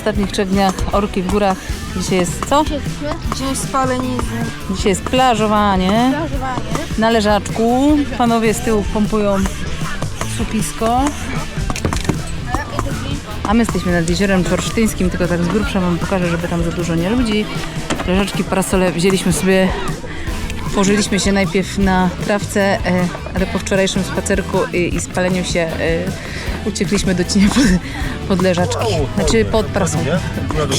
Ostatnich trzech dniach orki w górach. Dzisiaj jest co? Dzień spalenizny. Dzisiaj jest plażowanie. Plażowanie. Na leżaczku. Panowie z tyłu pompują supisko. A my jesteśmy nad jeziorem Czorsztyńskim, tylko tak z grubsza wam pokażę, żeby tam za dużo nie ludzi. Leżaczki, parasole wzięliśmy sobie, położyliśmy się najpierw na trawce, e, ale po wczorajszym spacerku i, i spaleniu się e, uciekliśmy do cienia pod, pod leżaczki. Znaczy pod parasol.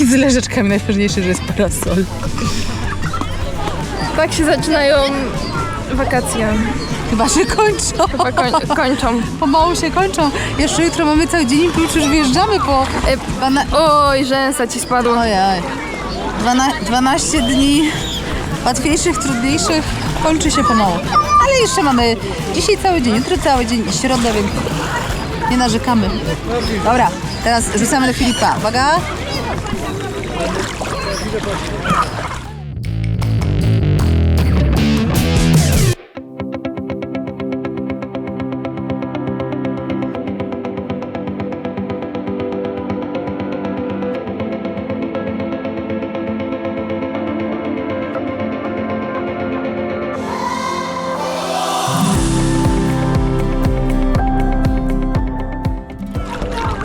I z leżaczkami najważniejsze, że jest parasol. Tak się zaczynają wakacje. Chyba się kończą. Chyba koń, kończą. Pomału się kończą. Jeszcze jutro mamy cały dzień i już wyjeżdżamy po... E, Dwana... Oj, rzęsa ci spadła. Ojej. Dwana... 12 dni łatwiejszych, trudniejszych kończy się pomału. Ale jeszcze mamy dzisiaj cały dzień, jutro cały dzień i środę, więc nie narzekamy. Dobra, teraz rzucamy do Filipa. Uwaga.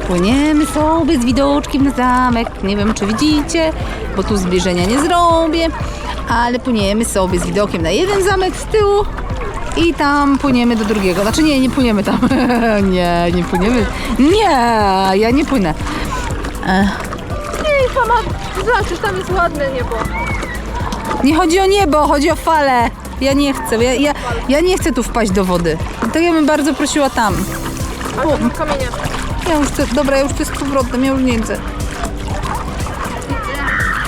Płyniemy sobie z widoczkiem na zamek. Nie wiem, czy widzicie, bo tu zbliżenia nie zrobię, ale płyniemy sobie z widokiem na jeden zamek z tyłu i tam płyniemy do drugiego. Znaczy nie, nie płyniemy tam. nie, nie płyniemy. Nie, ja nie płynę. Ej, mama, zobaczysz, tam jest ładne niebo. Nie chodzi o niebo, chodzi o falę. Ja nie chcę, ja, ja, ja nie chcę tu wpaść do wody. Tak ja bym bardzo prosiła tam. A tam kamienie. Ja już chcę, dobra, ja już chcę z powrotem, ja już nie chcę.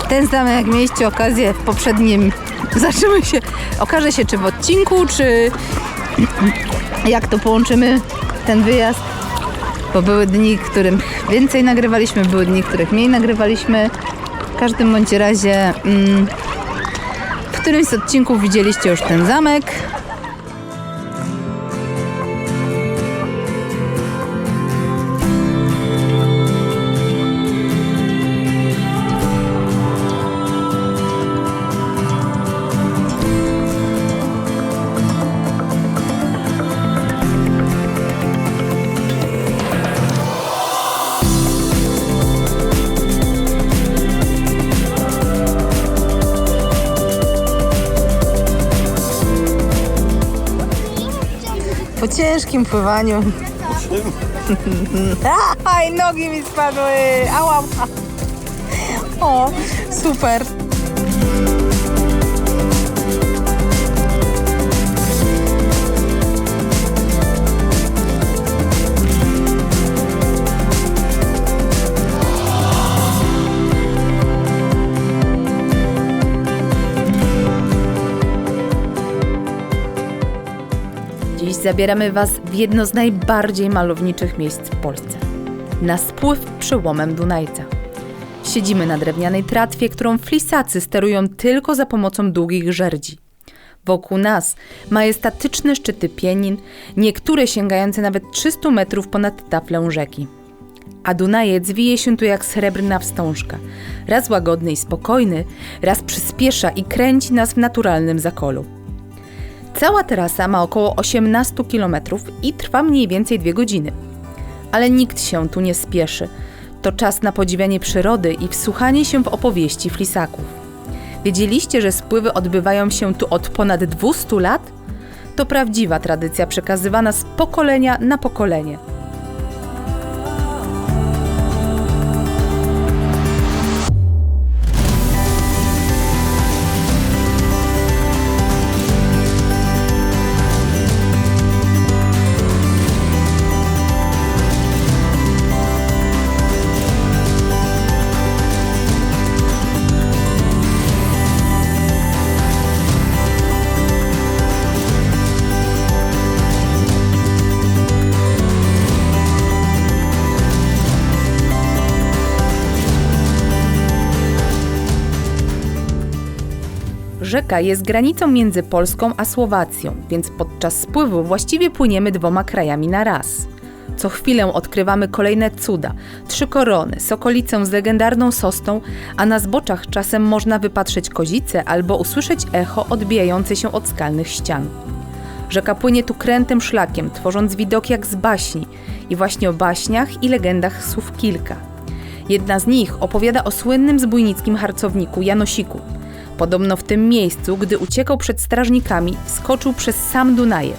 Ten zamek mieliście okazję w poprzednim. Zobaczymy się. Okaże się, czy w odcinku, czy jak to połączymy ten wyjazd. Bo były dni, którym więcej nagrywaliśmy, były dni, których mniej nagrywaliśmy. W każdym bądź razie mm, w którymś z odcinków widzieliście już ten zamek. Po ciężkim pływaniu. Aj, nogi mi spadły. Ała. O, super. Zabieramy Was w jedno z najbardziej malowniczych miejsc w Polsce. Na spływ przełomem Dunajca. Siedzimy na drewnianej tratwie, którą flisacy sterują tylko za pomocą długich żerdzi. Wokół nas majestatyczne szczyty pienin, niektóre sięgające nawet 300 metrów ponad taflę rzeki. A Dunajec wije się tu jak srebrna wstążka. Raz łagodny i spokojny, raz przyspiesza i kręci nas w naturalnym zakolu. Cała trasa ma około 18 km i trwa mniej więcej 2 godziny. Ale nikt się tu nie spieszy. To czas na podziwianie przyrody i wsłuchanie się w opowieści flisaków. Wiedzieliście, że spływy odbywają się tu od ponad 200 lat? To prawdziwa tradycja przekazywana z pokolenia na pokolenie. Rzeka jest granicą między Polską a Słowacją, więc podczas spływu właściwie płyniemy dwoma krajami na raz. Co chwilę odkrywamy kolejne cuda. Trzy korony, sokolicę z legendarną sosną, a na zboczach czasem można wypatrzeć kozice albo usłyszeć echo odbijające się od skalnych ścian. Rzeka płynie tu krętym szlakiem, tworząc widok jak z baśni. I właśnie o baśniach i legendach słów kilka. Jedna z nich opowiada o słynnym zbójnickim harcowniku Janosiku. Podobno w tym miejscu, gdy uciekał przed strażnikami, skoczył przez sam Dunajec,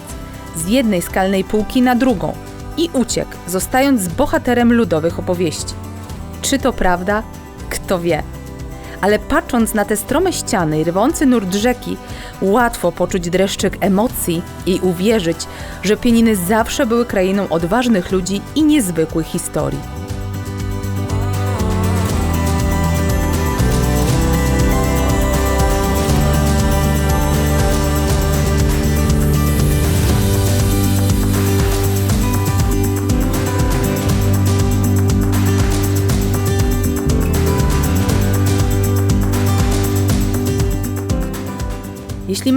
z jednej skalnej półki na drugą i uciekł, zostając bohaterem ludowych opowieści. Czy to prawda? Kto wie. Ale patrząc na te strome ściany i rwący nurt rzeki, łatwo poczuć dreszczyk emocji i uwierzyć, że Pieniny zawsze były krainą odważnych ludzi i niezwykłych historii.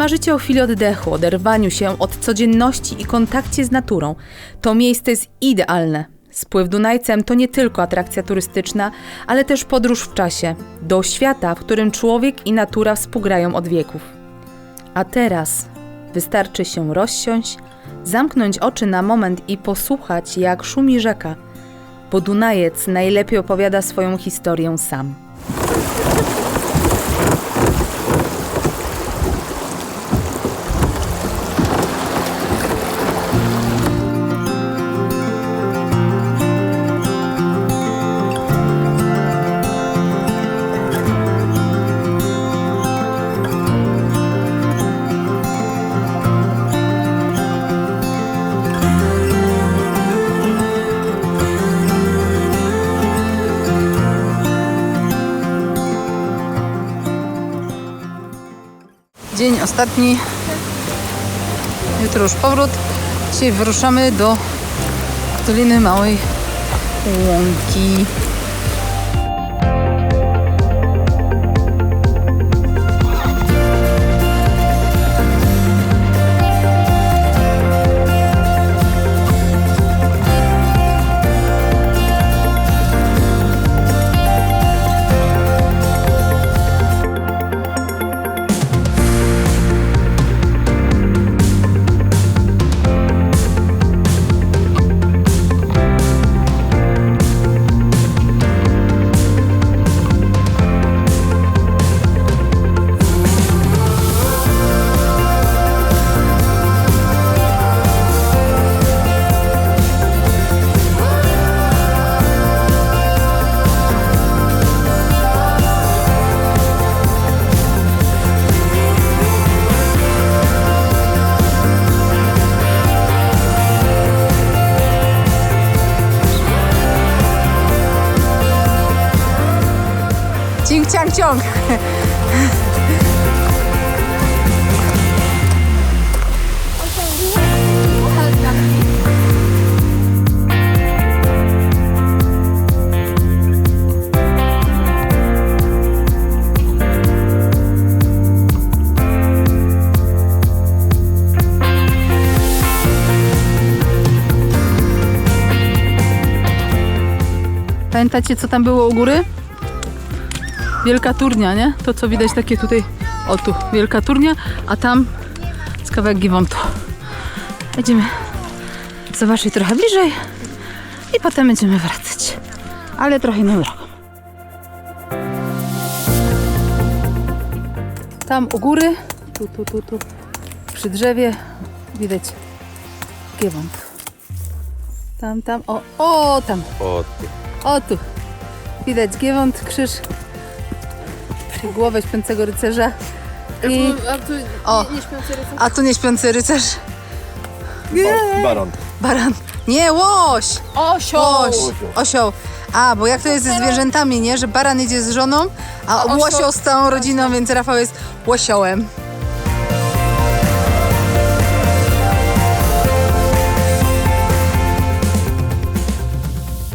Marzycie o chwili oddechu, oderwaniu się od codzienności i kontakcie z naturą, to miejsce jest idealne. Spływ Dunajcem to nie tylko atrakcja turystyczna, ale też podróż w czasie, do świata, w którym człowiek i natura współgrają od wieków. A teraz wystarczy się rozsiąść, zamknąć oczy na moment i posłuchać, jak szumi rzeka, bo Dunajec najlepiej opowiada swoją historię sam. Dzień ostatni. Jutro już powrót. Dzisiaj wyruszamy do Doliny Małej Łąki. Ciąg. Pamiętacie, co tam było u góry? Wielka turnia, nie? To co widać takie tutaj, o tu, wielka turnia, a tam jest kawałek Giewontu. Będziemy zobaczyć trochę bliżej i potem będziemy wracać. Ale trochę inną drogą. Tam u góry, tu, tu, tu, tu, przy drzewie widać Giewont. Tam, tam, o, o, tam. O, O tu. Widać Giewont, krzyż. Głowę śpiącego rycerza. I... A tu O. nie, nie śpiący rycerz. A tu nieśpiący rycerz. ba- baron. Baran. Nie, łoś! Osioł! Łoś. Osioł. A, bo jak to jest ze zwierzętami, nie? Że baran idzie z żoną, a A osioł- łosioł z całą rodziną, więc Rafał jest łosiołem.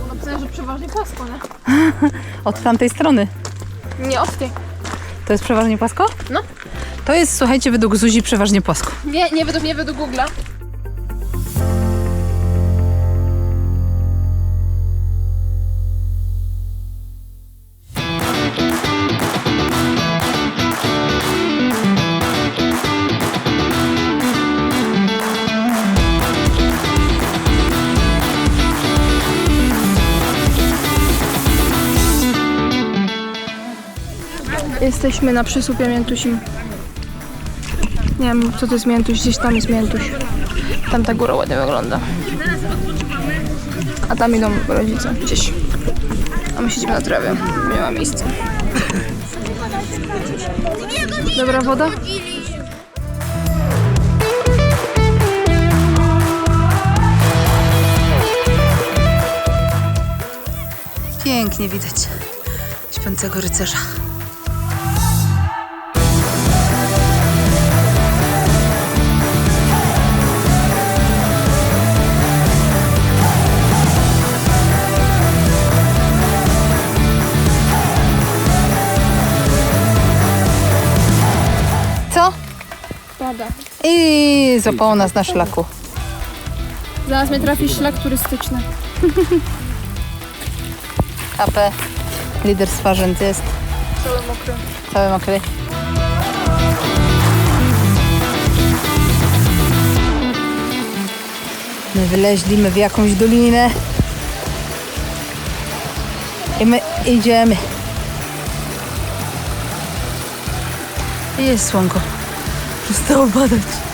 Napisałem, że przeważnie płasko, nie? Od tamtej strony. Nie od tej. To jest przeważnie płasko? No. To jest, słuchajcie, według Zuzi przeważnie płasko. Nie, nie według mnie, według Google'a. Jesteśmy na przysłupie Miętusim. Nie wiem, co to jest Miętuś, gdzieś tam jest Miętuś. Tam ta góra ładnie wygląda. A tam idą rodzice, gdzieś. A my siedzimy na trawie, nie ma miejsca. Dobra woda? Pięknie widać śpiącego rycerza. I złapało nas na szlaku. Zaraz mnie trafi szlak turystyczny. AP, lider swarzędz jest. Cały mokry. Cały mokry. My wyleźliśmy w jakąś dolinę. I my idziemy. Jest słonko. Przestało padać.